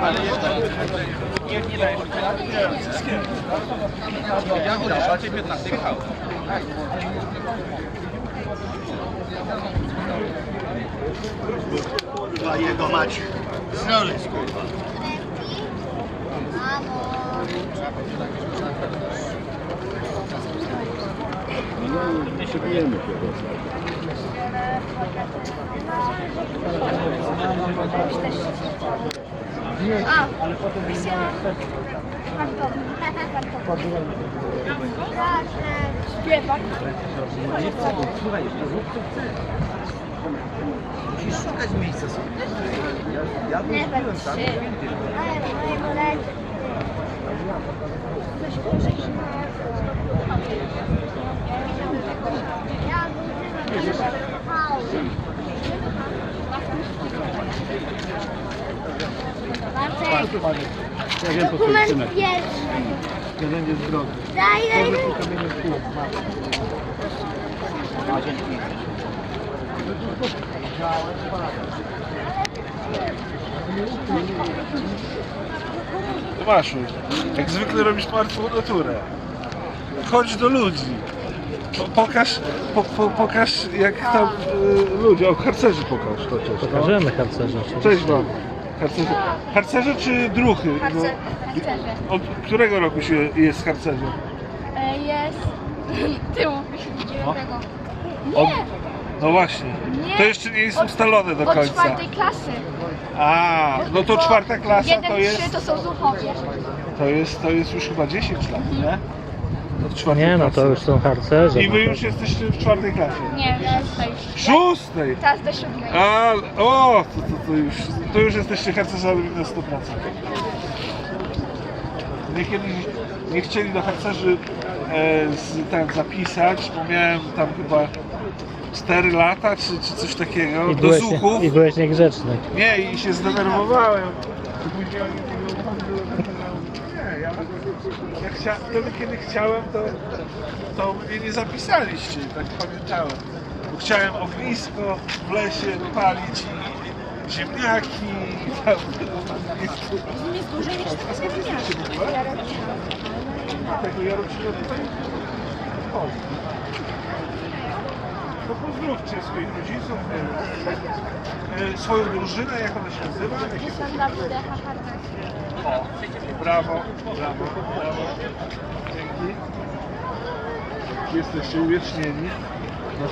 Ale jeszcze nie, nie dajesz. Ja go dasz, a ty 15 chał. Kurwa jego mać. Zdrowie, kurwa. Potrzebujemy tego. A, Śpiewak. Musisz szukać miejsca sobie. Ja Nie byłem tam. Ja wiem po co Dokument pierwszy. Nie będzie zdrowy. Daj, daj, daj. Kamienie w pół. Tomaszu, jak zwykle robisz martwą naturę. Chodź do ludzi. Po, pokaż, po, po, pokaż jak tam y, ludzie, o harcerzy pokaż chociaż. No. Pokażemy harcerza. Cześć wam. Harcerze, harcerze czy druchy? No, Harcerze. Harcerze. od którego roku się jest harcerzem? E, Jest tyłu. dziewiątego. Od, Nie, no właśnie. Nie. To jeszcze nie jest Od- ustalone do od końca. czwartej klasy. A, no to Bo czwarta klasa jeden, to trzy jest, to są zuchowie. to jest, to jest już chyba 10 lat, nie? Od czwartej Nie no, to klasy. już są harcerze. I wy no już jesteście w czwartej klasie. Nie, szóstej. Szóstej! Teraz do siódmej. A, o, to, to, to, już, to już jesteście harcerzami na 100%. Mnie kiedyś nie chcieli do harcerzy e, z, tam zapisać, bo miałem tam chyba 4 lata czy, czy coś takiego, I do byłeś, zuchów. I byłeś niegrzeczny. Nie, i się zdenerwowałem. Później oni nie, ja jak chcia, wtedy kiedy chciałem, to, to mnie nie zapisaliście, tak pamiętałem. Bo chciałem ognisko w lesie palić i ziemniaki i tam. Jest dłużej niż teraz Tego Jarocina tutaj chodzi. No pozdrówcie swoich rodziców, e, e, swoją drużynę, jak ona się nazywa. WDH Harvard. O, brawo, brawo, brawo. Dzięki. Jesteście uwiecznieni.